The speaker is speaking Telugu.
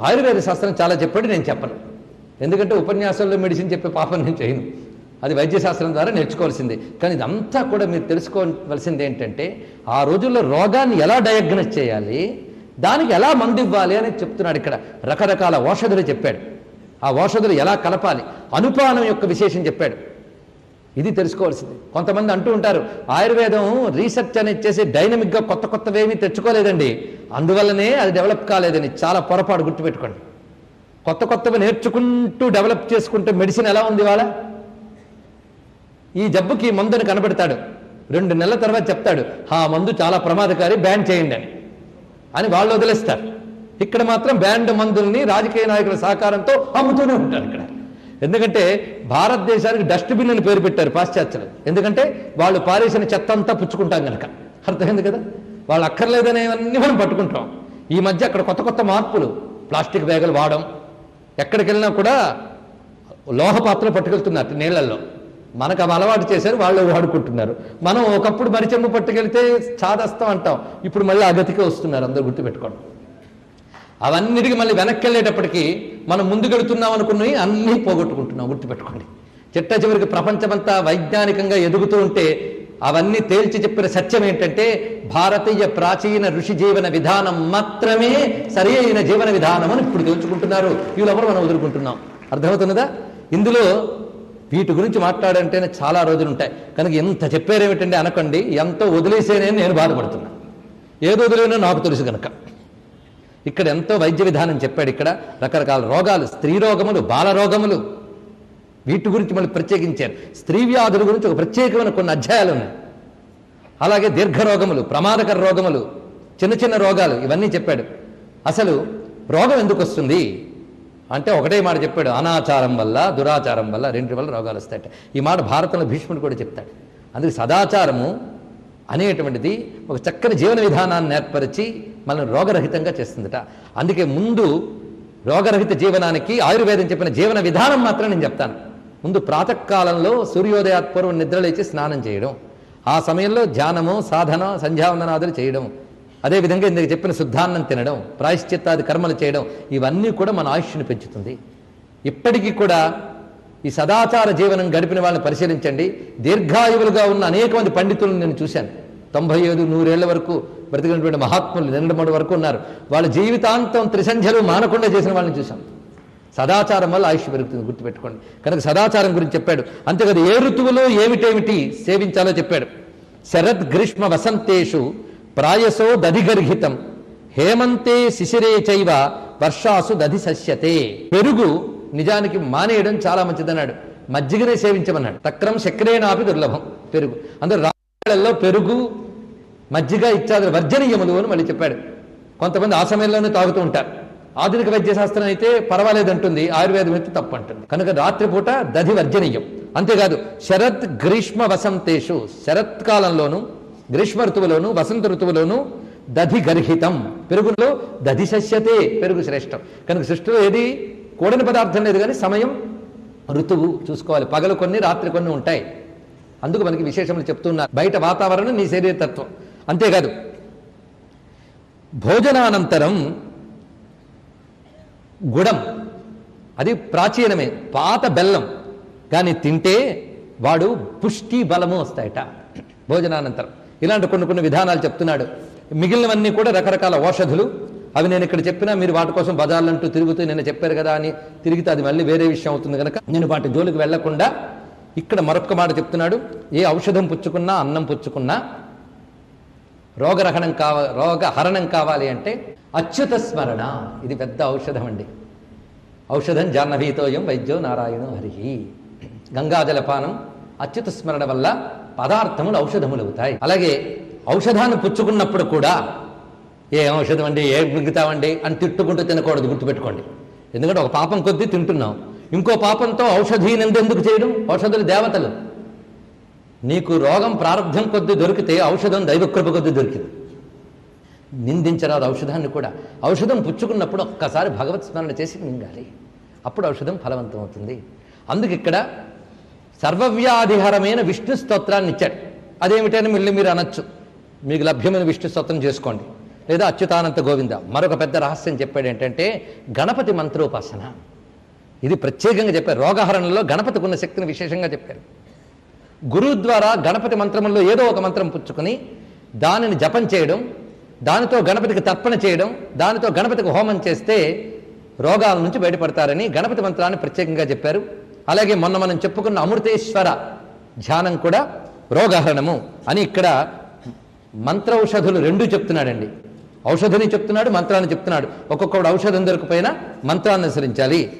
ఆయుర్వేద శాస్త్రం చాలా చెప్పాడు నేను చెప్పను. ఎందుకంటే ఉపన్యాసంలో మెడిసిన్ చెప్పే పాపం నేను చేయను. అది వైద్యశాస్త్రం ద్వారా నేర్చుకోవాల్సిందే. కానీ ఇదంతా కూడా మీరు తెలుసుకోవలసింది ఏంటంటే ఆ రోజుల్లో రోగాన్ని ఎలా డయాగ్నోస్ చేయాలి దానికి ఎలా మందు ఇవ్వాలి అని చెప్తున్నాడు ఇక్కడ. రకరకాల ఔషధులు చెప్పాడు. ఆ ఔషధులు ఎలా కలపాలి అనుపానం యొక్క విశేషం చెప్పాడు. ఇది తెలుసుకోవాల్సింది. కొంతమంది అంటూ ఉంటారు ఆయుర్వేదం రీసెర్చ్ అని చేసి డైనమిక్గా కొత్త కొత్తవేమీ తెచ్చుకోలేదండి. అందువల్లనే అది డెవలప్ కాలేదని చాలా పొరపాటు గుర్తుపెట్టుకోండి. కొత్త కొత్తవి నేర్చుకుంటూ డెవలప్ చేసుకుంటే మెడిసిన్ ఎలా ఉంది వాళ్ళ ఈ జబ్బుకి మందుని కనబెడతాడు. రెండు నెలల తర్వాత చెప్తాడు ఆ మందు చాలా ప్రమాదకారి బ్యాన్ చేయండి అని. అని వాళ్ళు వదిలేస్తారు. ఇక్కడ మాత్రం బ్యాండ్ మందుల్ని రాజకీయ నాయకుల సహకారంతో అమ్ముతూనే ఉంటారు ఇక్కడ. ఎందుకంటే భారతదేశానికి డస్ట్బిన్ అని పేరు పెట్టారు పాశ్చాత్యులు. ఎందుకంటే వాళ్ళు పారేసిన చెత్త అంతా పుచ్చుకుంటాం కనుక అర్థమైంది కదా? వాళ్ళు అక్కర్లేదనేవన్నీ మనం పట్టుకుంటాం. ఈ మధ్య అక్కడ కొత్త కొత్త మార్పులు. ప్లాస్టిక్ బ్యాగులు వాడడం. ఎక్కడికి వెళ్ళినా కూడా లోహ పాత్రలు పట్టుకెళ్తున్నారు నీళ్ళల్లో. మనకు అవి అలవాటు చేశారు వాళ్ళు వాడుకుంటున్నారు. మనం ఒకప్పుడు మరిచెమ్మ పట్టుకెళ్తే చాదస్తం అంటాం. ఇప్పుడు మళ్ళీ అగతికే వస్తున్నారు అందరూ గుర్తుపెట్టుకోండి. అవన్నిటికి మళ్ళీ వెనక్కి వెళ్ళేటప్పటికీ మనం ముందుకెడుతున్నాం అనుకున్నవి అన్నీ పోగొట్టుకుంటున్నాం గుర్తుపెట్టుకోండి. చిట్ట చివరికి ప్రపంచమంతా వైజ్ఞానికంగా ఎదుగుతూ ఉంటే అవన్నీ తేల్చి చెప్పిన సత్యం ఏంటంటే భారతీయ ప్రాచీన ఋషి జీవన విధానం మాత్రమే సరి అయిన జీవన విధానం అని ఇప్పుడు తెలుసుకుంటున్నారు వీళ్ళెవరు మనం వదులుకుంటున్నాం? అర్థమవుతున్నదా? ఇందులో వీటి గురించి మాట్లాడంటేనే చాలా రోజులు ఉంటాయి కనుక ఎంత చెప్పారేమిటండి అనకండి ఎంతో వదిలేసేనే నేను బాధపడుతున్నా. ఏదో వదిలేనో నాకు తెలుసు కనుక ఇక్కడ ఎంతో వైద్య విధానం చెప్పాడు ఇక్కడ రకరకాల రోగాలు స్త్రీ రోగములు బాల రోగములు. వీటి గురించి మళ్ళీ ప్రత్యేకించారు. స్త్రీ వ్యాధుల గురించి ఒక ప్రత్యేకమైన కొన్ని అధ్యాయాలు ఉన్నాయి అలాగే దీర్ఘ రోగములు ప్రమాదకర రోగములు చిన్న చిన్న రోగాలు ఇవన్నీ చెప్పాడు. అసలు రోగం ఎందుకు వస్తుంది? అంటే ఒకటే మాట చెప్పాడు అనాచారం వల్ల దురాచారం వల్ల రెండు వల్ల రోగాలు వస్తాయట. ఈ మాట భారతంలో భీష్ముడు కూడా చెప్తాడు. అందుకే సదాచారము అనేటువంటిది ఒక చక్కని జీవన విధానాన్ని ఏర్పరిచి మనల్ని రోగరహితంగా చేస్తుందట. అందుకే ముందు రోగరహిత జీవనానికి ఆయుర్వేదం చెప్పిన జీవన విధానం మాత్రం నేను చెప్తాను. ముందు ప్రాతకాలంలో సూర్యోదయాత్పూర్వం నిద్రలేచి స్నానం చేయడం. ఆ సమయంలో ధ్యానము సాధన సంధ్యావందనాదులు చేయడం. అదేవిధంగా ఇందుకు చెప్పిన శుద్ధాన్నం తినడం ప్రాయశ్చిత్తాది కర్మలు చేయడం ఇవన్నీ కూడా మన ఆయుష్ని పెంచుతుంది. ఇప్పటికీ కూడా ఈ సదాచార జీవనం గడిపిన వాళ్ళని పరిశీలించండి. దీర్ఘాయువులుగా ఉన్న అనేక మంది పండితులను నేను చూశాను. తొంభై ఐదు నూరేళ్ళ వరకు బ్రతికినటువంటి మహాత్ములు నిన్నటి వరకు ఉన్నారు. వాళ్ళ జీవితాంతం త్రిసంధ్యలు మానకుండా చేసిన వాళ్ళని చూశాం. సదాచారం వల్ల ఆయుష్ పెరుగుతుంది గుర్తుపెట్టుకోండి. కనుక సదాచారం గురించి చెప్పాడు. అంతేకాదు ఏ ఋతువులో ఏమిటేమిటి సేవించాలో చెప్పాడు. శరద్ గ్రీష్మ వసంతేషు ప్రాయసో దధిగర్హితం. హేమంతే శిశిరే చైవ వర్షాసు దధి సస్యతే పెరుగు నిజానికి మానేయడం చాలా మంచిదన్నాడు. మజ్జిగనే సేవించమన్నాడు. తక్రం చక్రేనాపి దుర్లభం పెరుగు. అందరూ రాళ్ళల్లో పెరుగు మజ్జిగ ఇత్యాదులు వర్జనీయములు అని మళ్ళీ చెప్పాడు. కొంతమంది ఆ సమయంలోనే తాగుతూ ఉంటారు. ఆధునిక వైద్య శాస్త్రం అయితే పర్వాలేదంటుంది ఆయుర్వేదం అయితే తప్పు అంటుంది కనుక రాత్రిపూట దధి వర్జనీయం. అంతేకాదు శరత్ గ్రీష్మ వసంతేషు శరత్కాలంలోను గ్రీష్మ ఋతువులోను వసంత ఋతువులోను దధి గర్హితం. పెరుగులో దధి శస్యతే పెరుగు శ్రేష్టం. కనుక సృష్టిలో ఏది కూడని పదార్థం లేదు కానీ సమయం ఋతువు చూసుకోవాలి. పగలు కొన్ని రాత్రి కొన్ని ఉంటాయి. అందుకు మనకి విశేషములు చెప్తున్నారు. బయట వాతావరణం నీ శరీరతత్వం అంతేకాదు భోజనానంతరం గుడం అది ప్రాచీనమే పాత బెల్లం కానీ తింటే వాడు పుష్టి బలము వస్తాయట భోజనానంతరం. ఇలాంటి కొన్ని కొన్ని విధానాలు చెప్తున్నాడు. మిగిలినవన్నీ కూడా రకరకాల ఔషధులు. అవి నేను ఇక్కడ చెప్పినా మీరు వాటి కోసం బజార్లంటూ తిరుగుతూ నేను చెప్పారు కదా అని తిరిగితే అది మళ్ళీ వేరే విషయం అవుతుంది కనుక నేను వాటి జోలికి వెళ్ళకుండా ఇక్కడ మరొక మాట చెప్తున్నాడు. ఏ ఔషధం పుచ్చుకున్నా అన్నం పుచ్చుకున్నా రోగరహణం కావ రోగహరణం కావాలి అంటే అచ్యుత స్మరణ. ఇది పెద్ద ఔషధం అండి. ఔషధం జాహ్నవీతోయం వైద్యో నారాయణం హరిహి గంగాజలపానం అచ్యుత స్మరణ వల్ల పదార్థములు ఔషధములు అవుతాయి అలాగే ఔషధాన్ని పుచ్చుకున్నప్పుడు కూడా ఏ ఔషధం అండి? ఏ మిగుతామండి? అని తిట్టుకుంటూ తినకూడదు గుర్తుపెట్టుకోండి. ఎందుకంటే ఒక పాపం కొద్దీ తింటున్నాం. ఇంకో పాపంతో ఔషధీనందు ఎందుకు చేయడం? ఔషధులు దేవతలు. నీకు రోగం ప్రారంభం కొద్ది దొరికితే ఔషధం దైవకృప కొద్ది దొరికింది. నిందించరాదు ఔషధాన్ని కూడా. ఔషధం పుచ్చుకున్నప్పుడు ఒక్కసారి భగవత్ స్మరణ చేసి మింగాలి అప్పుడు ఔషధం ఫలవంతం అవుతుంది అందుకు ఇక్కడ సర్వవ్యాధిహరమైన విష్ణు స్తోత్రాన్ని ఇచ్చాడు. అదేమిటని మళ్ళీ మీరు అనొచ్చు. మీకు లభ్యమైన విష్ణు స్తోత్రం చేసుకోండి. లేదా అచ్యుతానంత గోవింద. మరొక పెద్ద రహస్యం చెప్పాడు ఏంటంటే గణపతి మంత్రోపాసన. ఇది ప్రత్యేకంగా చెప్పారు. రోగహరణలో గణపతికి ఉన్న శక్తిని విశేషంగా చెప్పారు. గురువు ద్వారా గణపతి మంత్రములో ఏదో ఒక మంత్రం పుచ్చుకొని దానిని జపం చేయడం దానితో గణపతికి తర్పణ చేయడం దానితో గణపతికి హోమం చేస్తే రోగాల నుంచి బయటపడతారని గణపతి మంత్రాన్ని ప్రత్యేకంగా చెప్పారు. అలాగే మొన్న మనం చెప్పుకున్న అమృతేశ్వర ధ్యానం కూడా రోగహరణము అని ఇక్కడ మంత్ర ఔషధులు రెండూ చెప్తున్నాడండి. ఔషధిని చెప్తున్నాడు మంత్రాన్ని చెప్తున్నాడు. ఒక్కొక్కడు ఔషధం దొరికిపోయినా మంత్రాన్ని అనుసరించాలి.